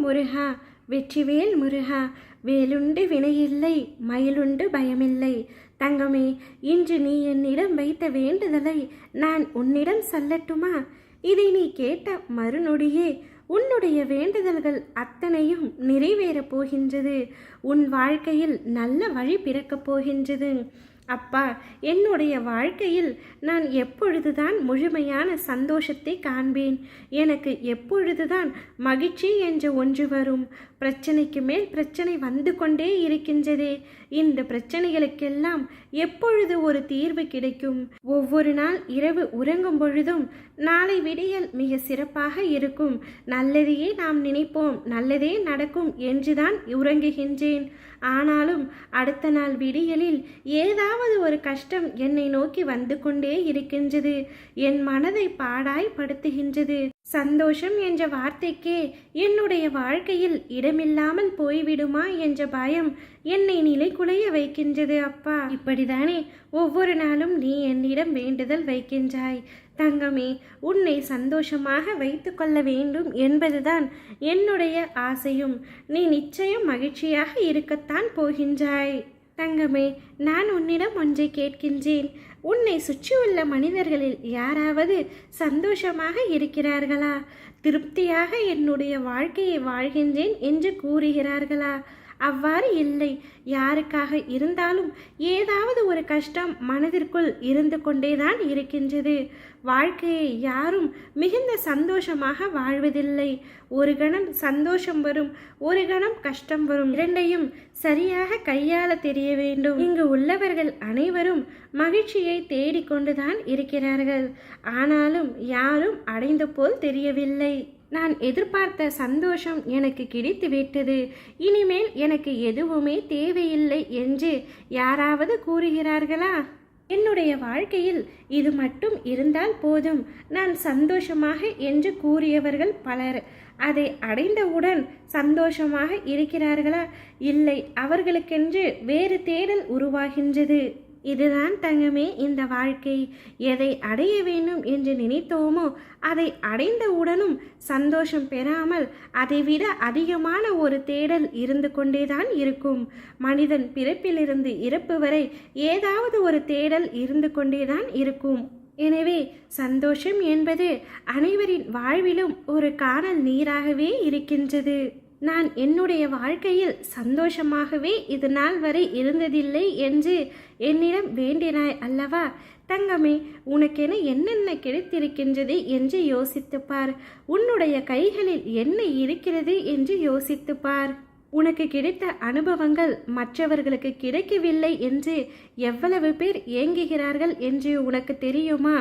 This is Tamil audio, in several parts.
முருகா வெற்றிவேல் முருகா வேலுண்டு வினையில்லை மயிலுண்டு பயமில்லை. தங்கமே இன்று நீ என்னிடம் வைத்த வேண்டுதலை நான் உன்னிடம் சொல்லட்டுமா? இதை நீ கேட்ட மறுநொடியே உன்னுடைய வேண்டுதல்கள் அத்தனையும் நிறைவேறப் போகின்றது. உன் வாழ்க்கையில் நல்ல வழி பிறக்கப் போகின்றது. அப்பா என்னுடைய வாழ்க்கையில் நான் எப்பொழுதுதான் முழுமையான சந்தோஷத்தை காண்பேன். எனக்கு எப்பொழுதுதான் மகிழ்ச்சி என்ற ஒன்று வரும். பிரச்சனைக்கு மேல் பிரச்சனை வந்து கொண்டே இருக்கின்றதே. இந்த பிரச்சனைகளுக்கெல்லாம் எப்பொழுது ஒரு தீர்வு கிடைக்கும்? ஒவ்வொரு நாள் இரவு உறங்கும் பொழுதும் நாளை விடியல் மிக சிறப்பாக இருக்கும். நல்லதையே நாம் நினைப்போம். நல்லதே நடக்கும் என்றுதான் உறங்குகின்றேன். ஆனாலும் அடுத்த நாள் விடியலில் ஏதாவது ஒரு கஷ்டம் என்னை நோக்கி வந்து கொண்டே இருக்கின்றது. என் மனதை பாடாய் படுத்துகின்றது சந்தோஷம் என்ற வார்த்தைக்கே என்னுடைய வாழ்க்கையில் இடமில்லாமல் போய்விடுமா என்ற பயம் என்னை நிலைகுலைய வைக்கின்றது அப்பா. இப்படிதானே ஒவ்வொரு நாளும் நீ என்னிடம் வேண்டுதல் வைக்கின்றாய். தங்கமே உன்னை சந்தோஷமாக வைத்து கொள்ள வேண்டும் என்பதுதான் என்னுடைய ஆசையும். நீ நிச்சயம் மகிழ்ச்சியாக இருக்கத்தான் போகின்றாய். தங்கமே நான் உன்னிடம் ஒன்றை கேட்கின்றேன். உன்னை சுற்றியுள்ள மனிதர்களில் யாராவது சந்தோஷமாக இருக்கிறார்களா? திருப்தியாக என்னுடைய வாழ்க்கையை வாழ்கின்றேன் என்று கூறுகிறார்களா? அவ்வாறு இல்லை. யாருக்காக இருந்தாலும் ஏதாவது ஒரு கஷ்டம் மனதிற்குள் இருந்து கொண்டேதான் இருக்கின்றது. வாழ்க்கையை யாரும் மிகுந்த சந்தோஷமாக வாழ்வதில்லை. ஒரு கணம் சந்தோஷம் வரும் ஒரு கணம் கஷ்டம் வரும். இரண்டையும் சரியாக கையாள தெரிய வேண்டும். இங்கு உள்ளவர்கள் அனைவரும் மகிழ்ச்சியை தேடிக்கொண்டுதான் இருக்கிறார்கள். ஆனாலும் யாரும் அடைந்த போல் தெரியவில்லை. நான் எதிர்பார்த்த சந்தோஷம் எனக்கு கிடைத்து விட்டது. இனிமேல் எனக்கு எதுவுமே தேவையில்லை என்று யாராவது கூறுகிறார்களா? என்னுடைய வாழ்க்கையில் இது மட்டும் இருந்தால் போதும். நான் சந்தோஷமாக என்று கூறியவர்கள் பலர். அதை அடைந்தவுடன் சந்தோஷமாக இருக்கிறார்களா? இல்லை அவர்களுக்கென்று வேறு தேடல் உருவாகின்றது. இதுதான் தங்கமே இந்த வாழ்க்கை. எதை அடைய வேண்டும் என்று நினைத்தோமோ அதை அடைந்தவுடனும் சந்தோஷம் பெறாமல் அதைவிட அதிகமான ஒரு தேடல் இருந்து கொண்டேதான் இருக்கும். மனிதன் பிறப்பிலிருந்து இறப்பு வரை ஏதாவது ஒரு தேடல் இருந்து கொண்டேதான் இருக்கும். எனவே சந்தோஷம் என்பது அனைவரின் வாழ்விலும் ஒரு காணல் நீராகவே இருக்கின்றது. நான் என்னுடைய வாழ்க்கையில் சந்தோஷமாகவே இது நாள் வரை இருந்ததில்லை என்று என்னிடம் வேண்டினாய் அல்லவா? தங்கமே உனக்கென என்னென்ன கிடைத்திருக்கின்றது என்று யோசித்துப்பார் உன்னுடைய கைகளில் என்ன இருக்கிறது என்று யோசித்துப்பார் உனக்கு கிடைத்த அனுபவங்கள் மற்றவர்களுக்கு கிடைக்கவில்லை என்று எவ்வளவு பேர் ஏங்குகிறார்கள் என்று உனக்கு தெரியுமா?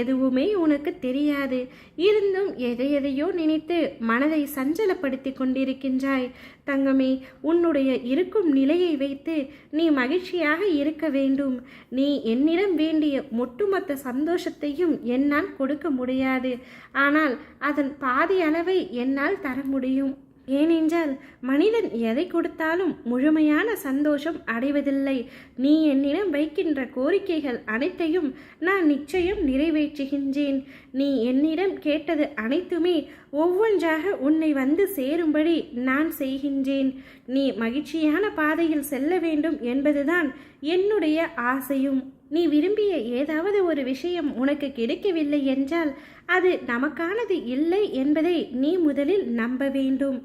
எதுவுமே உனக்கு தெரியாது. இருந்தும் எதை எதையோ நினைத்து மனதை சஞ்சலப்படுத்தி கொண்டிருக்கின்றாய். தங்கமே உன்னுடைய இருக்கும் நிலையை வைத்து நீ மகிழ்ச்சியாக இருக்க வேண்டும். நீ என்னிடம் வேண்டிய ஒட்டுமொத்த சந்தோஷத்தையும் என்னால் கொடுக்க முடியாது. ஆனால் அதன் பாதி அளவை என்னால் தர முடியும். ஏனென்றால் மனிதன் எதை கொடுத்தாலும் முழுமையான சந்தோஷம் அடைவதில்லை. நீ என்னிடம் வைக்கின்ற கோரிக்கைகள் அனைத்தையும் நான் நிச்சயம் நிறைவேற்றுகின்றேன். நீ என்னிடம் கேட்டது அனைத்துமே ஒவ்வொன்றாக உன்னை வந்து சேரும்படி நான் செய்கின்றேன். நீ மகிழ்ச்சியான பாதையில் செல்ல வேண்டும் என்பதுதான் என்னுடைய ஆசையும். நீ விரும்பிய ஏதாவது ஒரு விஷயம் உனக்கு கிடைக்கவில்லை என்றால் அது நமக்கானது இல்லை என்பதை நீ முதலில் நம்ப வேண்டும்.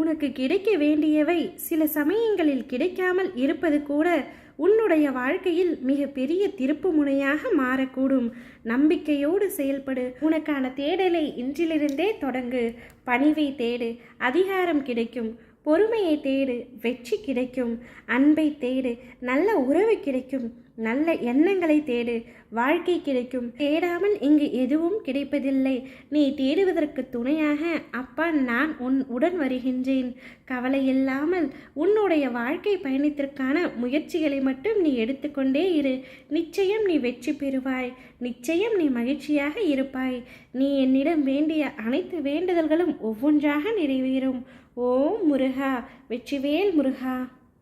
உனக்கு கிடைக்க வேண்டியவை சில சமயங்களில் கிடைக்காமல் இருப்பது கூட உன்னுடைய வாழ்க்கையில் மிகப்பெரிய திருப்பு முனையாக மாறக்கூடும். நம்பிக்கையோடு செயல்படு. உனக்கான தேடலை இன்றிலிருந்தே தொடங்கு. பணிவை தேடு. அதிகாரம் கிடைக்கும். பொறுமையை தேடு. வெற்றி கிடைக்கும். அன்பை தேடு. நல்ல உறவு கிடைக்கும். நல்ல எண்ணங்களை தேடு. வாழ்க்கை கிடைக்கும். தேடாமல் இங்கு எதுவும் கிடைப்பதில்லை. நீ தேடுவதற்கு துணையாக அப்பா நான் உன் உடன் வருகின்றேன். கவலை இல்லாமல் உன்னுடைய வாழ்க்கை பயணத்திற்கான முயற்சிகளை மட்டும் நீ எடுத்துக்கொண்டே இரு. நிச்சயம் நீ வெற்றி பெறுவாய். நிச்சயம் நீ மகிழ்ச்சியாக இருப்பாய். நீ என்னிடம் வேண்டிய அனைத்து வேண்டுதல்களும் ஒவ்வொன்றாக நிறைவேறும். ஓம் முருகா. வெற்றிவேல் முருகா.